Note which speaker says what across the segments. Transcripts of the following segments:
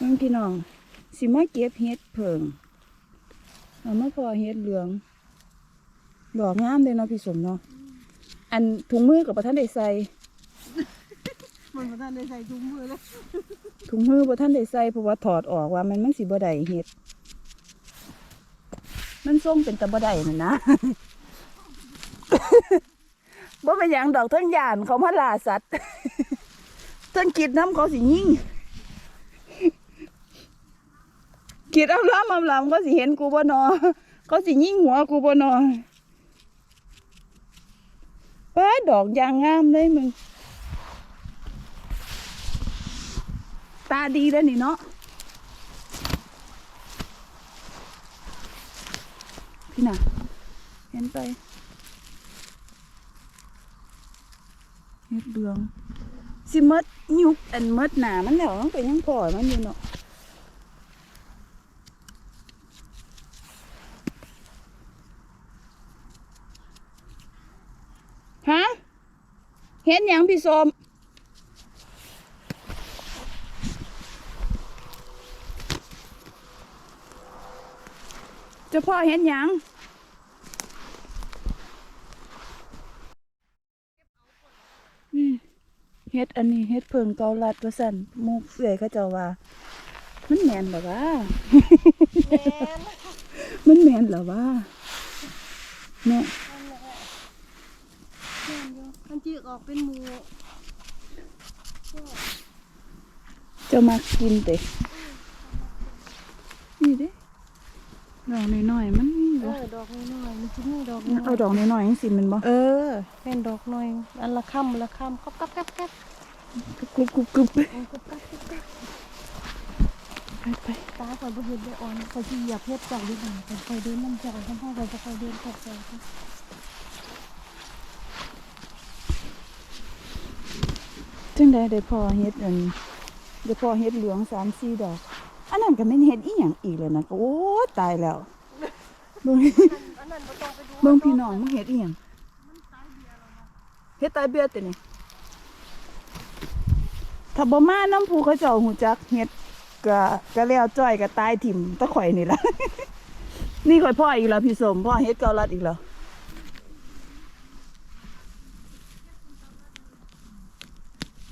Speaker 1: มึงพี่น้อง สิมาเก็บเห็ดเพิงเอามาพอเห็ดเหลือง ดอกงามเลยเนาะพี่สมเนาะ อันถุงมือกับประท่านได้ใส่
Speaker 2: มันมาทันได้ใส่ถุงมือเลย
Speaker 1: ถุงมือประท่านได้ใส่เพราะว่าถอดออกว่ามันมันสิบ่ได้เห็ด มันส่งเป็นตะบ่ได้น่ะนะ บ่เป็นหยังดอกเทั้งยานเขามาล่าสัตว์เทั้งกิดน้ำเขาสิยิง กิดเอาล้ำเอาล้ำเขาสิเห็นกูบ่นอเขาสิยิงหัวกูบ่นอป้าดอกยางงามเลยมึง ตาดีแล้วนี่เนาะพี่น่ะ เห็นไปเฮ็ดเบืองสิมดยุกอันมดหนามันแล้วมันเป็นยังพอมันอยู่เนาะฮะ เห็นหยังพี่สมเจ้าพ่อเห็นหยังนี่เฮ็ดอันนี้เฮ็ดเพิงเกาลัดว่าสั่นหมูกเสื่อยเขาเจ้าว่า มันแมนเหรอวะ
Speaker 2: แม่น
Speaker 1: มันแมนเหรอวะเนี่ย
Speaker 2: แม่นอยู่มัน จีกออกเป็นหมู
Speaker 1: จะมากินเตะนี่เด้ดอกน้อยๆมันนี่
Speaker 2: เอ
Speaker 1: บ่
Speaker 2: อดอกน้อยๆมันจะมีดอก
Speaker 1: เอาดอกน้อยๆจังสิมันบ่
Speaker 2: เออเป็นดอกน้อยอันละคำละคำกับกับกับกับ
Speaker 1: กรุบกรุบกรุบ
Speaker 2: อันกับกับกับกับ
Speaker 1: ไปไป
Speaker 2: ตาคอยบ่เห็นได้อ่อนคอยเหยียบเฮ็ดเจ้าอยู่นั่นคอยเดินน้ำเจ้าทั้งห้องคอยจะคอยเดินตกใจค่ะ
Speaker 1: จังได้ได้พอเฮ็ดอันได้พอเฮ็ดเหลืองสามสี่ดอก อันนั้นก็ไม่เฮ็ดอีหยังอีกแล้วนะก็โอ้ตายแล้วเบิ่ง
Speaker 2: อังไปดู
Speaker 1: เบิ่งพี่น้องมึงเฮ็ดอีหยังเฮ็ดตายเบี้ยตินี่ถ้าบ่มาน้ำผู้เขาเจ้าหูจักเฮ็ดก็ก็แล้วจ้อยก็ตายถิ่มตะข่อยนี่ล่ะนี่ข่อยพ่ออีกแล้วพี่สมพ่อเฮ็ดเกาลัดอีกแล้ว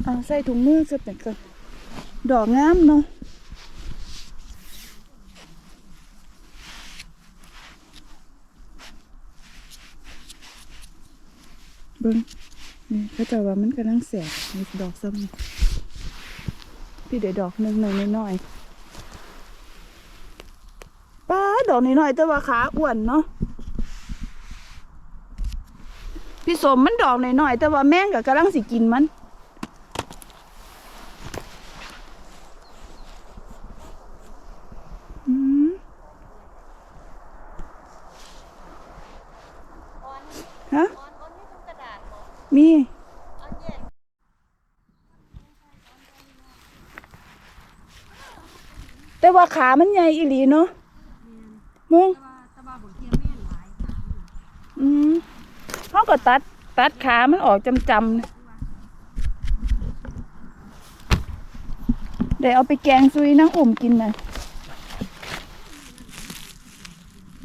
Speaker 1: เอาใส่ถุงมือซะเป็นก่อนดอกงามเนาะเบิ่งนี่เขาจ้าว่ามันกำลังแสบมีดอกซ้ำนี่พี่ได้ดอกหนึ่งหน่อยน้อยๆป้าดอกน้อยๆแต่ว่าขาอ้วนเนาะพี่สมมันดอกน้อยๆแต่ว่าแม่งก็กำลังสิกินมัน อืมฮะ
Speaker 2: อ่อนอ่อนนี่เป็นกระดาษบ่
Speaker 1: มี
Speaker 2: อ่อนแย่
Speaker 1: แต่ว่า ขามันใหญ่อีหลีเนาะมึง
Speaker 2: ตะบาตะบาบ่เทียมแม่นหลายสาม
Speaker 1: อืมเขาก็ตัดตัดขามันออกจำจำๆนะเดี๋ยวเอาไปแกงซุยนางอุ่มกินนะ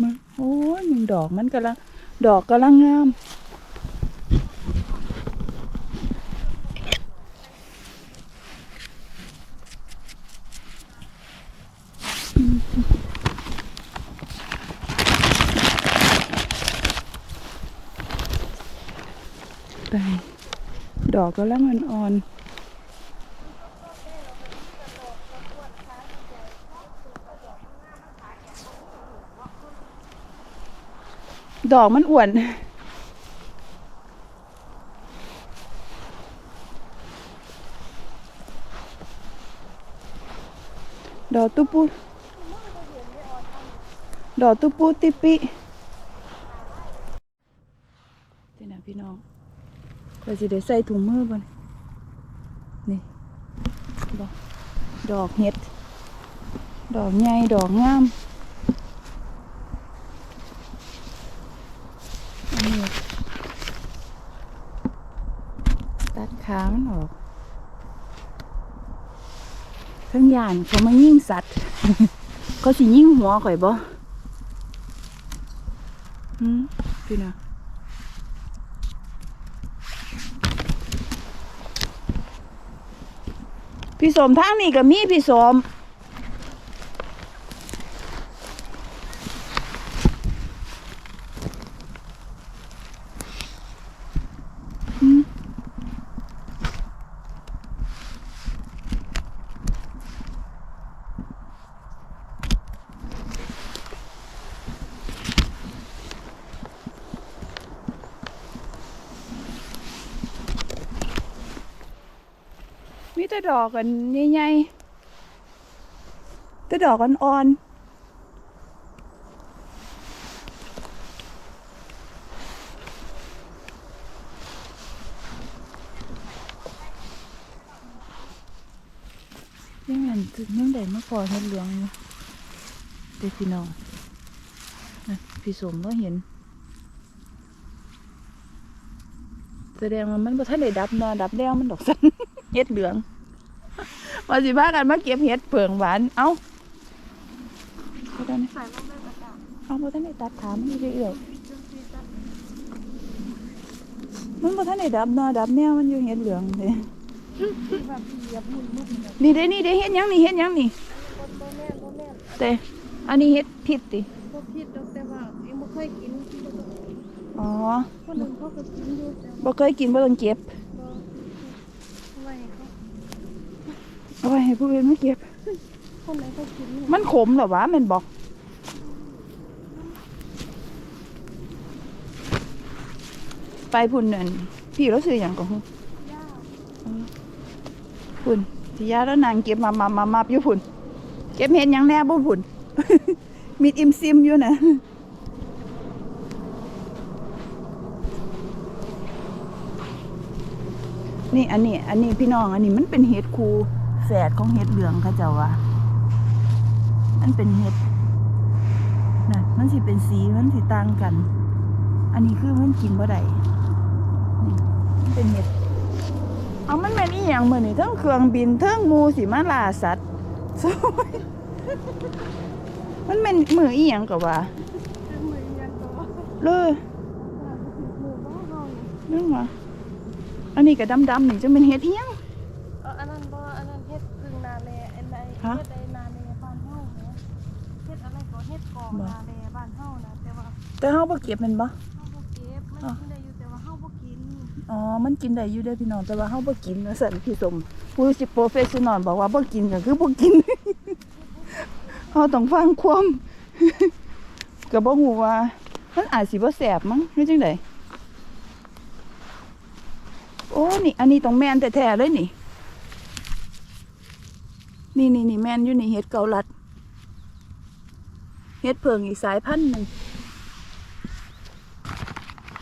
Speaker 1: มาโอ้ยมึงดอกมันกำลังดอกกำลังงาม ไป ดอกก็แล้วมันอ่อน ดอกมันอ้วนดอกตุปูดอกตุปูติปินี่นะพี่น้อง ราจะได้ใส่ถุงมือบ่นนี่ดอกดอกเห็ด ดอกใหญ่ดอกงามนี่ตัดขามันออกทั้งยานเขามายิ่งสัตว์เขาสิยิ่งหัวข่อยบ่หืมพี่นะ พี่สมทางนี้ก็มีพี่สม แต่ดอกกันใหญ่ๆแต่ดอกกันอ่อนยังไงถึงยังได้มาพอเห็นเหลืองอยู่เด็กพี่น้องพี่สมก็เห็น แสดงว่ามันบ่ทันได้ดับนาะดับแล้วมันดอกสันเฮ็ดเหลือง ว่าสิพากันมาเก็บเฮ็ดเผืองหวาน เอ้าบ่ทันได้
Speaker 2: ใส่ลงไปประจำ
Speaker 1: เอ้าบ่ทันได้ตัดถามมันเรื่อย
Speaker 2: จุดที่ตัด
Speaker 1: ๆมันบ่ทันได้ดับเนาะดับแนวมันอยู่เฮ็ดเหลืองเด้
Speaker 2: ที่แบบเหยียบมุนมุนแบบ
Speaker 1: นี่เด้นี่เด้เฮ็ดหยังนี่เฮ็ดหยังนี่
Speaker 2: บนโบแม่นโบแม่น
Speaker 1: แต่อันนี้เฮ็ดผิดติ
Speaker 2: บ่ผิดดอกแต่ว่าเอ็งบ่เคยกินบ่ต้อง
Speaker 1: อ๋อ
Speaker 2: คนหนึ่งเขาก็กินอยู่แต่
Speaker 1: บ่เคยกินบ่ต้องเก็บ
Speaker 2: บ่ไว้เขา
Speaker 1: เอาไว้ให้ผู้อื่นมาเก็บ
Speaker 2: คนไหนเขากินอยู่
Speaker 1: มันขมเหรอวะแม่นบอก ไปพุ่นนั่นพี่เราซื้อหยังก็ฮู้
Speaker 2: ย่า
Speaker 1: พุ่นที่ยาแล้วนางเก็บมามามามาอยู่พุ่น เก็บเห็นหยังแน่บ่พุ่น มีดอิมซิมอยู่นะ นี่อันนี้ อันนี้พี่น้อง อันนี้มันเป็นเห็ดคู แฝดของเห็ดเหลืองเขาเจ้าว่ามันเป็นเห็ดน่ะมันสิเป็นสีมันสิต่างกัน อันนี้คือมันกินบ่ได้นี่มันเป็นเห็ดเอามันแม่นอีหยังมื้อนี้เทั้งเครื่องบินเทั้งหมูสิมาล่าสัตว์โอ้ยมันแม่นมืออีหยังก็ว่า
Speaker 2: คือมือยังตัวว่า
Speaker 1: เลย
Speaker 2: หมู่บ้านเฮานี่
Speaker 1: นึกว่าอันนี้ก็ดำๆนี่จะเป็นเห็ดอีหยัง
Speaker 2: เอออันนั้นบ่อันนั้นเฮ็ดพึ่งนาแลอันใด
Speaker 1: ฮะ
Speaker 2: เฮ็ดใดนาแลบ้านเฮาแหมเฮ็ดอะไรก็เฮ็ดกอง
Speaker 1: บ่
Speaker 2: นาแลบ้านเฮานะแต่ว่า
Speaker 1: แต่เฮาบ่เก็บแมันบ่
Speaker 2: เฮาบ่เก็บมัน
Speaker 1: อ๋อ
Speaker 2: กินได้อยู่แต่ว่าเฮาบ่กิน
Speaker 1: อ๋อ มันกินได้อยู่เด้อพี่น้อง แต่ว่าเฮาบ่กินว่าซั่นพี่สมผู้สิโปรเฟสชั่นอลบอกว่าบ่กินก็คือบ่กิน เฮาต้องฟังความ ก็บ่ฮู้ว่า มันอาจสิบ่แซ่บมั้งหรือจังไดโอ้นี่ อันนี้ต้องแม่นแท้ๆเลยนี่ นี่นี่นี่แม่นอยู่นี่เฮ็ดเกาลัดเฮ็ดเพิงอีกสายพันธุ์หนึ่ง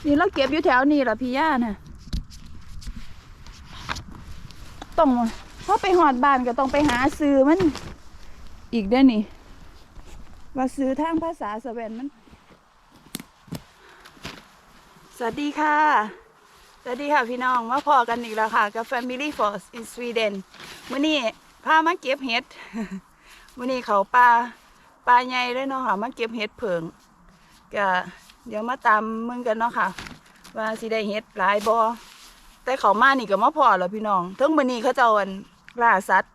Speaker 1: นี่เราเก็บอยู่แถวนี้ล่ะพี่ย่าน่ะต้องพอไปหอดบ้านก็ต้องไปหาซื้อมัน อีกเด้นี่ ว่าซื้อทางภาษาสเวนมัน สวัสดีค่ะ สวัสดีค่ะพี่น้องมาพอกันอีกแล้วค่ะ กับ Family Force in Sweden มื้อนี้ พามาเก็บเห็ดมื้อนี้เขาปลาปลาใหญ่เลยเนาะค่ะมาเก็บเห็ดเผิงก็เดี๋ยวมาตามมึงกันเนาะค่ะ ว่าสิได้เห็ดหลายบ่แต่เขามานี่ก็มาพอแล้วพี่น้องเทั้งมื้อนี้เขาเจ้าอันล่าสัตว์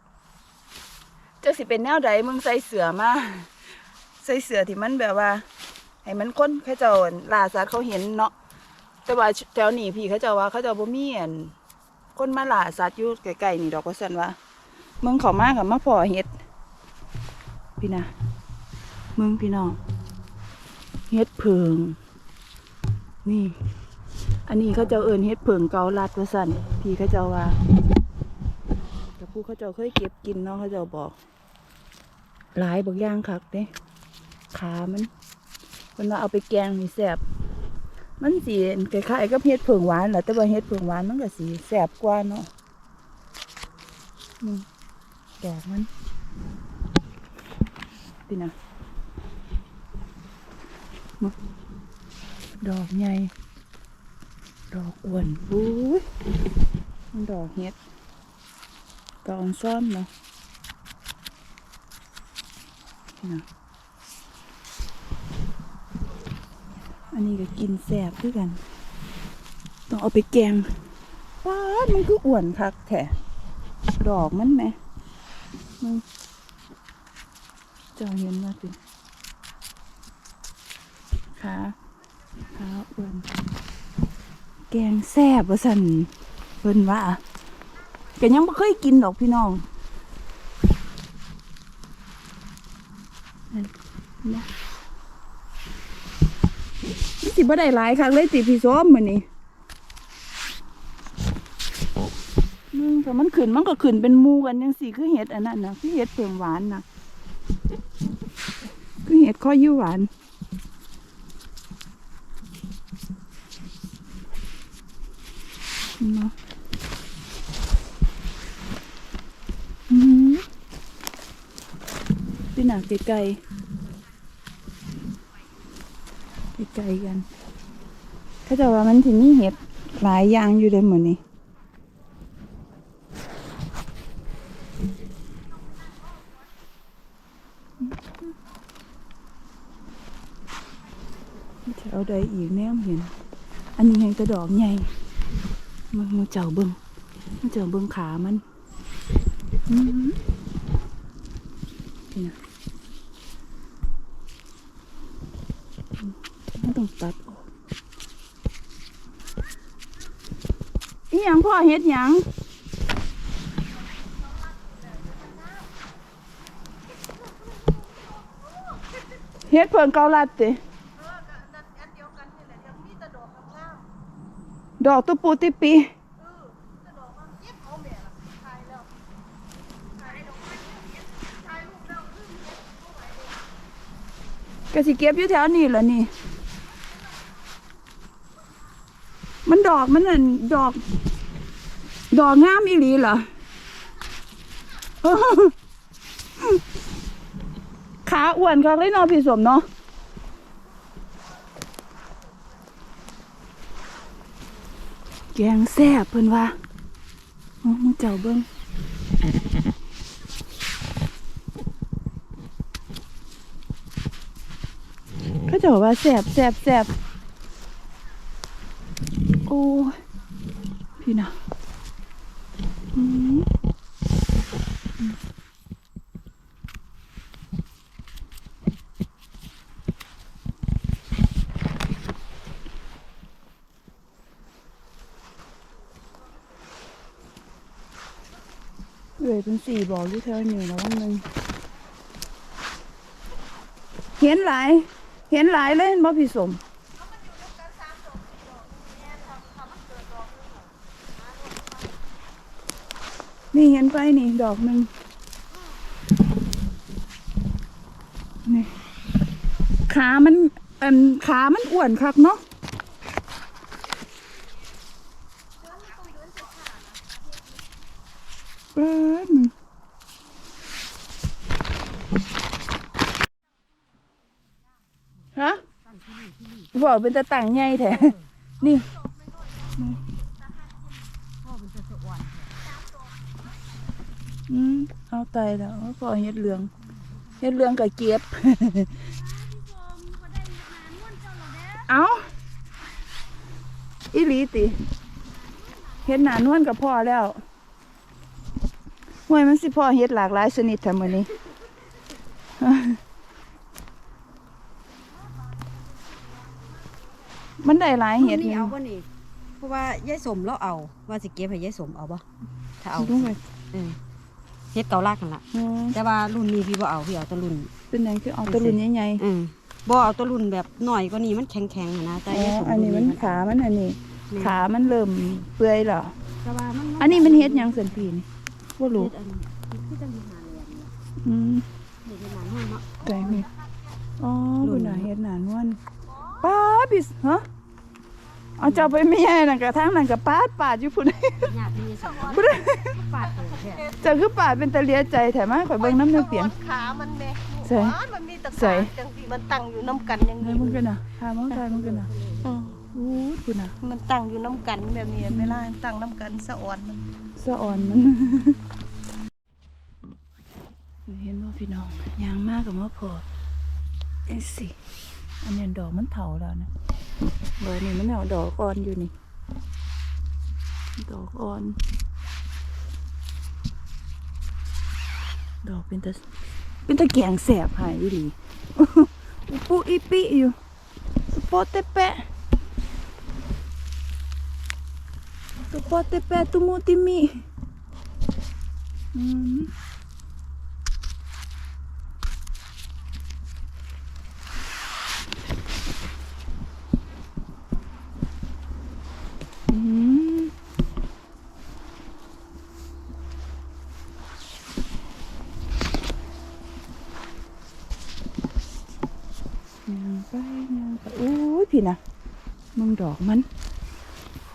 Speaker 1: จะสิเป็นแนวใดมึงใส่เสือมาใส่เสือที่มันแบบว่า ให้มันค้นเขาเจ้าอั่นล่าสัตว์เขาเห็นเนาะแต่ว่าแถวนี้พี่เขาเจ้าว่าเขาเจ้าบ่มีอันคนมาล่าสัตว์อยู่ใกล้ๆนี่ดอกว่าซั่นว่า มึงเขามากับมาพอเห็ด พี่นะมึงพี่น้องเห็ดเพิง นี่ อันนี้เขาเจ้าเอิญเฮ็ดเพิงเกาลัดว่าซั่นพี่เขาเจ้าว่าแต่ผู้เขาเจ้าเคยเก็บกินเนาะเขาเจ้าบอก หลายบางอย่างคักเด้ขามันมันว่าเอาไปแกงนี่แซบมันสีคล้ายๆกับเฮ็ดเผืองหวานแหละแต่ว่าเฮ็ดเผืองหวานมันก็สีแซบกว่าเนาะ ดอกมันพี่นะดอกใหญ่ ดอกอ้วนปุ้ยมันดอกเฮ็ดดอกอ่อนซ่อนเนาะนะอันนี้ก็กินแสบด้วยกัน ต้องเอาไปแกงว้ามันคืออ้วนคักแท้ดอกมันไหม เจ้าเห็นว่าสิขาขาอ้วนแกงแซ่บว่าสันเพิ่นว่าแกยังไม่เคยกินดอกพี่น้องนี่สิบ่ได้หลายครั้งเลยติพี่ซ้อมมือนี้ แต่มันขึ้นมันก็ขึ้นเป็นมูกันจังสี่คือเห็ดอันนั้นนะคือเห็ดเผืองหวานนะคือเห็ดข้อยิ้วหวานเนาะอืมพี่หนักไกลไกลกันเขาจะว่ามันที่นี่เห็ดหลายอย่างอยู่เลยเหมือนนี้ แถวใดอีกแนมเห็น อันนี้แหงกระดอกใหญ่มึงมึงเจ้าเบิ้งมึงเจ้าเบิ้งขามันอื้อหือนี่นะมันต้องตัดออกอีหยังพ่อเฮ็ดหยังเฮ็ดเพิ่งเกาลัดติ ดอกตุปูติปีก็สิเก็บอยู่แถวนี้แหละนี่ มันดอกมันน่นดอก ดอกงามอีหลีเหรอขาอ้วนคักเลยนาะพี่สมเนาะ แกงแซ่บเพิ่นว่าอ๋อมึงเจ้าเบิ้งเขาจะบอกว่าแซ่บแซ่บแซ่บโอ้พี่นะอืม เป็นสี่บอกอยู่แถวนี้แล้ววันหนึ่งเห็นหลาย เห็นหลายเลยบ่พี่สมนี่เห็นไปนี่ดอกหนึ่งนี่ขามันอันขามันอ้วนคักเนาะ เอ้ยมึงฮะบอกเป็นตะต่างใหญ่แท้นี่อืมเอาไตแล้วพอเฮ็ดเหลืองเฮ็ดเหลืองกับเก็บเอาอีหลีติเฮ็ดหนานวลกับพ่อแล้ว ห่วยมันสิพ่อเฮ็ดหลากหลายชนิดทำมื้อนี้ มันได้หลายเฮ็ด
Speaker 3: นี่
Speaker 1: นี่
Speaker 3: เอาบ่นี่เพราะว่ายายสมเราเอา ว่าสิเก็บให้ยายสมเอาบ่ถ้าเอา
Speaker 1: ลงไป
Speaker 3: เออเฮ็ดเกาลากกันล่ะ
Speaker 1: อืม
Speaker 3: แต่ว่ารุ่นนี้พี่บ่เอาพี่เอาแตัวรุ่น
Speaker 1: เป็นหยังคือเอาแตะลุนใหญ่
Speaker 3: อืมบ่เอาแตัวรุ่นแบบหน่อยกว่านี้มันแข็งๆอะนะ
Speaker 1: ๆ
Speaker 3: แต่
Speaker 1: อ๋อยา
Speaker 3: ยสม
Speaker 1: อันนี้มัน
Speaker 3: รุ่
Speaker 1: ขามันอันนี้
Speaker 3: แม่น
Speaker 1: ขามันเริ่มเปื่อยแล้ว
Speaker 3: แต่ว่ามัน
Speaker 1: อันนี้มันเฮ็ดหยังสันพีนี่ บ่รู้
Speaker 3: เฮ็ดอันนี้คือจังสิหาแหลมนี่ล่ะ
Speaker 1: อืม
Speaker 3: เฮ็ดให้หลานเฮาเนาะ
Speaker 1: ใจมีอ๋อ
Speaker 3: หลุ
Speaker 1: คุณ
Speaker 3: น
Speaker 1: น่ะเฮ็ดหนานวลป้าดพิสฮะเอาเจ้าไปไม่ใช่นั่นกระทั่งนั่นกับปาดปาดอยู่พุ่น
Speaker 3: ญาตินี่สมปาดเปิดแท้
Speaker 1: เจ้าคือปาดเป็นตะเลียใจแถมมาข่อยเบิ่งน้ำเนื้อเปียง
Speaker 4: ขามันแม่
Speaker 1: ใส่
Speaker 4: หัวมันมีตะ
Speaker 1: ใส่
Speaker 4: กาจังที่มันตั้งอยู่น้ำกันอย่าง
Speaker 1: ไหน
Speaker 4: นี้
Speaker 1: มึงกันน่ะพามึงตายมึงกันน่ะ
Speaker 4: อืม
Speaker 1: อู้คุณน่ะ
Speaker 4: มันตั้งอยู่น้ำกันแบบนี้เวลาตั้งน้ำกันสะอ่อนมัน
Speaker 1: สะอ่อนมันเห็นว่าพี่น้องยางมากกับว่าพอเอ้สิอันนี้ดอกมันเถาแล้วนะเบอร์นี่มันเอาดอกอ่อนอยู่นี่ ดอกอ่อน ดอกเป็นตะเป็นตะแกงแสบหายดีอุปุอีปิอยู่สปอเตเปะสปอเตเปะ ตุโมติมิอืมอืมยางไปยางไปโอ้ยพี่นะมึงดอกมัน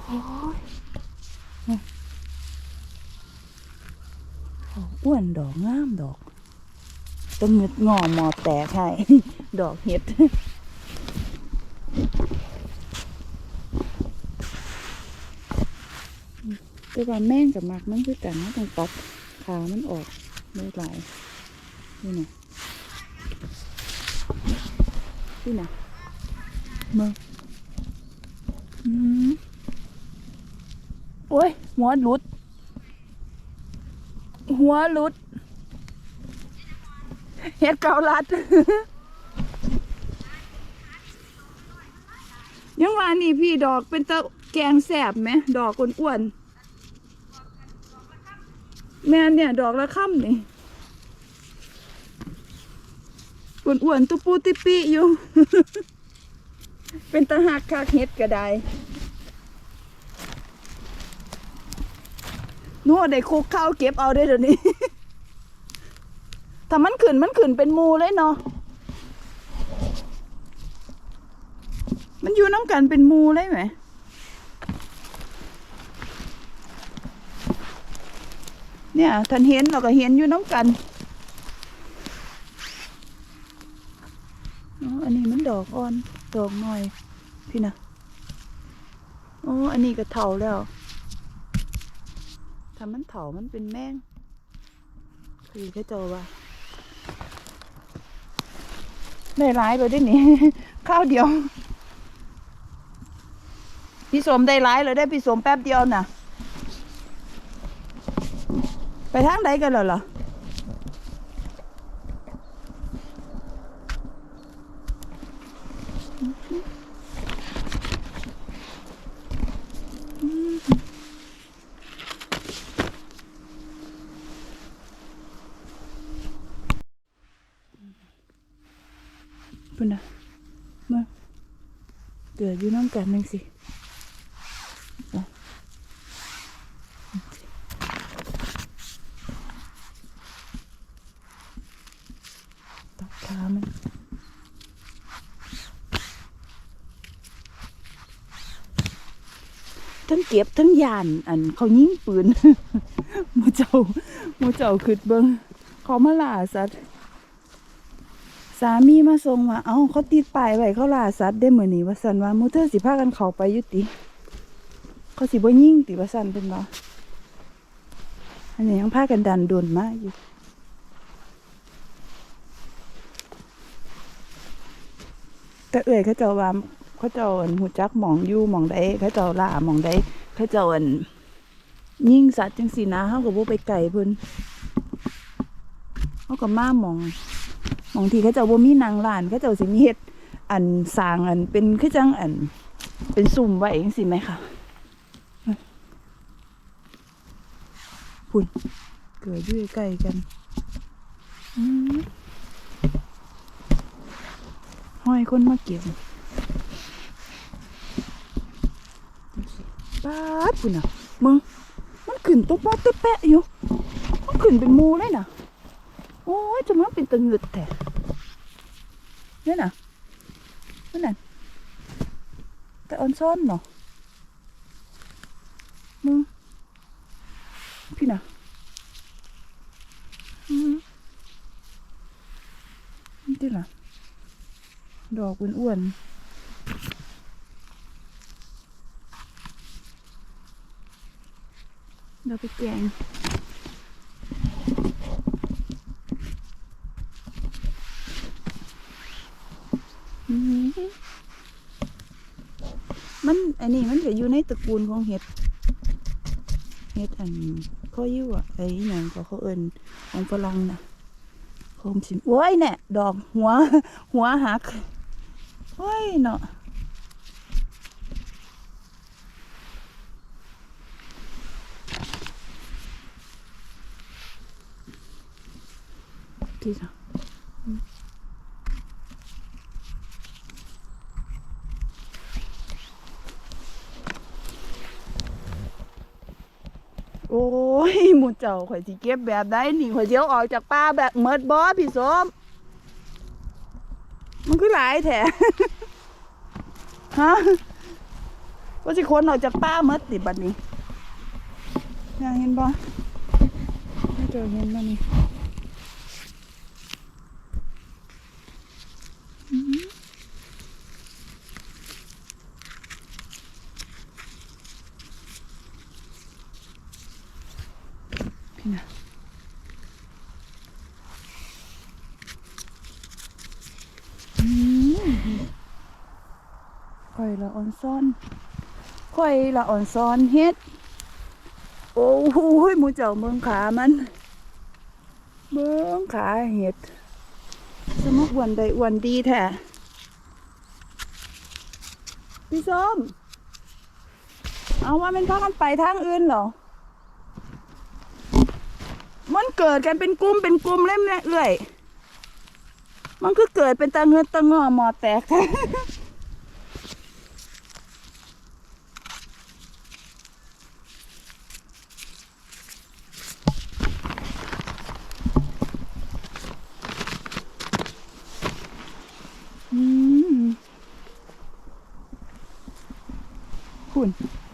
Speaker 1: โอ้ยนี่ดอก อ้วนดอกงามดอกต้องงึดงอหมอแตกให้ดอกเห็ดแต่ว่าแม่งกับมักมันคือกันนต้องตัดขามันออกไม่หลนี่นะนี่นะมึงอืมโอ้ยหัวหลุด หัวหลุด เฮ็ดเกาลัด ยังว่านี่พี่ดอกเป็นตะแกงแสบไหม ดอกอ้วนๆแม่นเนี่ย ดอกละค่ำนี่อ้วนๆตุปูติปิอยู่ เป็นตะหักคากเฮ็ดก็ได้โน่ได้คุกข้าวเก็บเอาได้เดี๋ยวนี้ ถ้ามันขึ้นมันขึ้นเป็นมูเลยเนาะมันอยู่น้ำกันเป็นมูเลยไหมเนี่ยท่านเห็นเราก็เห็นอยู่น้ำกันอ๋ออันนี้มันดอกอ่อนดอกน้อยพี่นะอ๋ออันนี้ก็เถาแล้วถ้ามันเถามันเป็นแมงคือแค่จอว่า ได้ร้ายไปด้หนิข้าวเดียว พี่สมได้ร้ายเลยได้พี่สมแป๊บเดียวน่ะ ไปทางใดกันเหรอ พุ่นนะมาเกิดอยู่น้ำกันนึงสิเอาตัดขามันทั้งเก็บทั้งยาน อันเขายิงปืนมูเจ้ามูเจ้าขึ้นเบิงเขามาล่าสัตว์ สามีมาส่งมาเอ้าเขาติดป้ายไว้เขาล่าสัตว์ได้เหมือนนี่ว่าสันว่ามูเธอสิพากันเขาไปยุติ เขาสิบ่ยิ่งติว่าสันเป็นว่อันนี้ยังพากันดันโดนมาอยู่แต่เอ่ยเขาเจ้าว่าเขาเจ้าอันหูจักหมองอยู่หมองใดเขาเจ้าล่าหมองใดเขาเจ้าอันยิ่งสัตว์จังสีนะเขาก็บ่ไปไก่เพิ่นเขาก็มาหมอง หมองทีเขาเจ้าบ่มีนางลานเขาเจ้าสิมีเฮ็ดอันสร้างอันเป็นคือจังอัน เป็นซุ่มไว้จังซี่ไหมคะพุ่นเกิดอยู่ใกล้กันห้อยคนมาเก็บป้าดปุ่นอะมึงมันขึ้นตุ๊บป๊อดตุ๊บแปะอยู่ มันขึ้นเป็นมูเลยนะ โอ้ยจะมาเป็นตะเงืดแต่เนี่ยนะนั่นน่ะแต่ออนซ่อนเนาะมึงพี่น่ะอืมนี่ที่ล่ะดอกอ้วนๆเราไปแกง อืมมันอันนี้มันจะอยู่ใน ตระกูลของเห็ด เห็ดอันข้อยิ้วอะไอ้หยังก็เขาเอิญของฝรั่งนะโคมสิมโอ้ยเนี่ยดอกหัว หัวหักโอ้ยเนาะที่จ้ะ โอ้ยหมูเจ้าข่อยสิเก็บแบบได้นี่ข่อยเดียวออกจากป่าแบบเมิดบอพี่สมมันคือหลายแถฮะว่าสิคนออกจากป้าเมิดติบัดนี้อยากเห็นบ่ไม่เจอเห็นบ่นี่อื้อหือพี่น่ะอืม ข่อยละอ่อนซ่อนข่อยละอ่อนซ่อนเฮ็ด โอ้โหหมูเจ้าเมืองขามันเมืองขาเห็ด สมกอ้วนได้อ้วนดีแท้พี่ส้ม เอาว่ามันพากันไปทางอื่นเหรอ มันเกิดกันเป็นกลุ่มเป็นกลุ่มเล่มเนี่ยเอื่อย มันคือเกิดเป็นตาเงือตางอหมอแตกอืมคุณ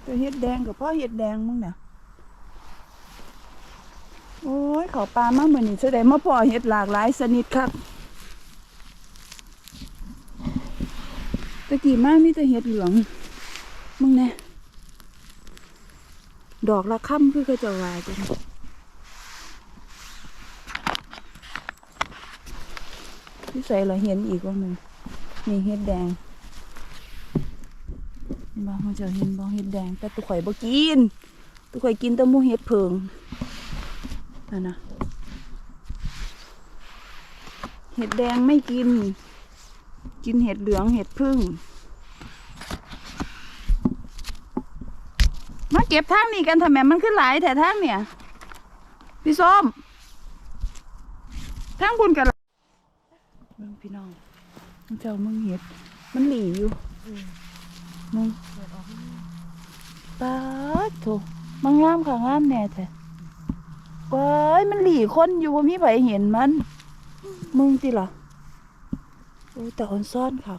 Speaker 1: ตัวเห็ดแดงกับพ่อเห็ดแดงมึงเนี่ยโอ้ยเขาปลามาเหมือนนี่แสดงมาพ่อเห็ดหลากหลายชนิดครับตะ กี้มามีแต่เห็ดเหลืองมึงเนี่ยดอกละค่ำคือก็จะวายจังที่ใส่เราเห็นอีกว่ามึงนี่เห็ดแดงบ่มันจะเห็นบ่เห็ดแดง แต่ตุกข่อยบ่กินตุกข่อยกินแต่หมูเห็ดเพิงนั่นนะเห็ดแดงไม่กิน กินเห็ดเหลืองเห็ดพึ่ง มา เก็บทางนี้กันทำไมมันขึ้นหลายแต่ทางเนี่ย พี่ส้มทางบุญกันเบิ่งพี่น้องมึงเจ้ามึงเห็ด มันหลีอยู่มึงปาดโถมันงามค่ะงามแน่แท้ว้ายมันหลีคนอยู่บ่มีไผเห็นมัน มึงติล่ะโอ้ยแต่อ่อนซ่อนค่ะ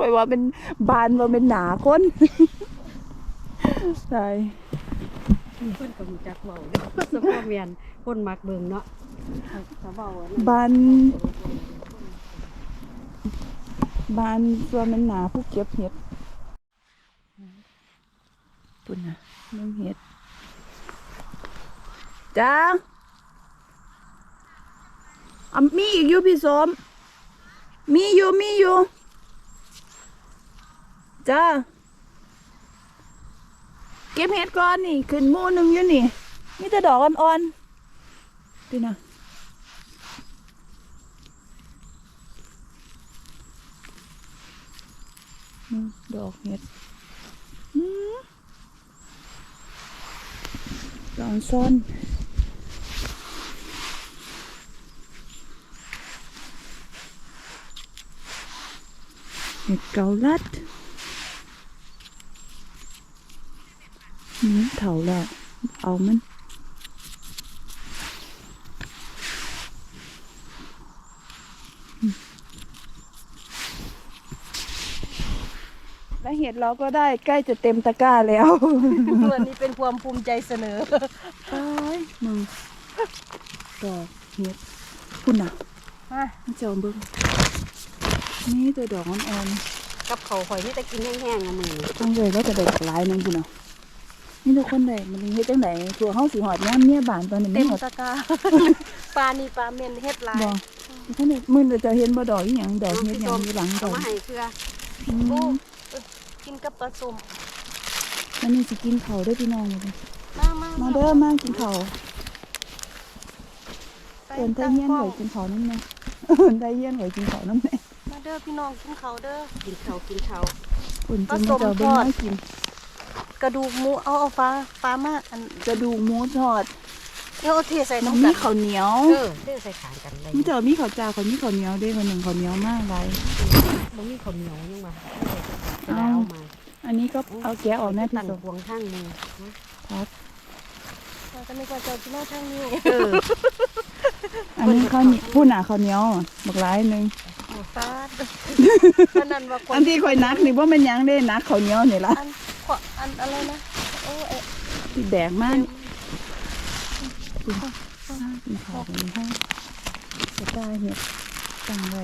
Speaker 1: ข่อยว่าเป็นบานว่าเป็นหนาคนใช่
Speaker 3: เพิ่นก็รู้จักเว้าเด้อสมพ่อแม่นคนมักเบิ่งเนาะถ้าเว้าอันนั้น
Speaker 1: บานบานตัวมันหนาผู้เก็บเห็ดปุ่นนะมึงเห็ดจ้าอะมีอีกอยู่พี่สมมีอยู่มีอยู่ จ้าเก็บเห็ดก่อนนี่ ขึ้นมูหนึ่งอยู่นี่มีแต่ดอกอ่อนๆพี่นะดอกเห็ดดอกซ่อนเห็ดเกาลัด อืมเถาแล้ว เอามันและเห็ดเราก็ได้ใกล้จะเต็มตะกร้าแล้ว
Speaker 4: วันนี้เป็นความภูมิใจเสนอ
Speaker 1: ตายมึงดอกเห็ดคุณน่ะ
Speaker 4: มา
Speaker 1: มาเจ้าเบิ้งนี่ตัวดอกอ่อน
Speaker 3: กับเขาวข่อยนี่แต่กินแห้งๆอะมื้อนี้
Speaker 1: ๆต้องเลยแล้วจะได้หลายหนึงคุณน่ะ นี่ทุกคนได้มันเฮ็ดจังไดตัวเฮาสิหอดย่ามเนี่ยบานตอนนี้
Speaker 4: เต็
Speaker 1: ไม่
Speaker 4: ม
Speaker 1: หอด
Speaker 4: ตะกร้าปลานี่ปลาเม่นเฮ็ดหลาย
Speaker 1: บ่ท่านนี่มื้อนี้จะเห็นบ่ดอกอีหยังดอกเฮ็ดหยังอยู่หลังด
Speaker 3: เอา
Speaker 1: อก
Speaker 3: มาให้เพื่อ
Speaker 1: อืม
Speaker 2: โอ้เอ้ยกินกับปลาส้ม
Speaker 1: อันนี้สิกินข้าวเด้อพี่น้องมื้อนี้
Speaker 2: มามา
Speaker 1: มาเด้อมากินข้าว
Speaker 2: ไป
Speaker 1: เอิ้นไท
Speaker 2: ตั้
Speaker 1: ย
Speaker 2: ง
Speaker 1: เฮียน
Speaker 2: กล้อ
Speaker 1: ไว้
Speaker 2: ง
Speaker 1: กินข้าวนํแน่เอิ้นไทยเฮียนไว้กินข้าวนํแน่
Speaker 2: มาเด้อพี่น้องกินเขาวเด้อ
Speaker 3: กินข้าวกินข้าว
Speaker 1: อุ่น
Speaker 2: ผ
Speaker 1: จน
Speaker 2: สม
Speaker 1: จะเบิ่ง
Speaker 2: ทอด
Speaker 1: มากิน
Speaker 2: กระดูกหมูเอาเอาฟ้าฟ้ามาอัน
Speaker 1: กระดูกหมูทอด
Speaker 2: เดี๋ยวเอาเทใส่
Speaker 1: มัน
Speaker 2: น้ำ
Speaker 1: มี
Speaker 2: กัน
Speaker 1: ข้าวเหนียว
Speaker 3: เออเด้อใส่ขานกันเลย
Speaker 1: มันจะมีข้าวจ้าเขามีข้าวเหนียวเด้คนหนึ่งข้าวเหนียวมากไร
Speaker 3: บ่มีข้าวเหนียวยังมา
Speaker 1: เอา
Speaker 3: เอามา
Speaker 1: อันนี้ก็เอาแกะออกแม่พี่
Speaker 3: ตั้ง
Speaker 1: สม
Speaker 3: พวงข้างมือนะ
Speaker 1: ครับ
Speaker 2: เราก็นึกว่าจะเอาที่หน้าทางนี้
Speaker 3: เออ
Speaker 1: อันนี้ข้าวเหนียวผู้หนาข้าวเหนียวอะบักหลายหนึง
Speaker 2: ฟ้าอันนั้นว่าคน
Speaker 1: อันที่ข่อยนักนี่ว่ามันหยังได้นักข้าวเหนียวนี่ละ
Speaker 2: อันขวอันอะไรนะโอ้เอ๊ะ
Speaker 1: ที่แบกมากกินข้าวกินข้าวกันในห้องจะได้เห็ดตั้งไว้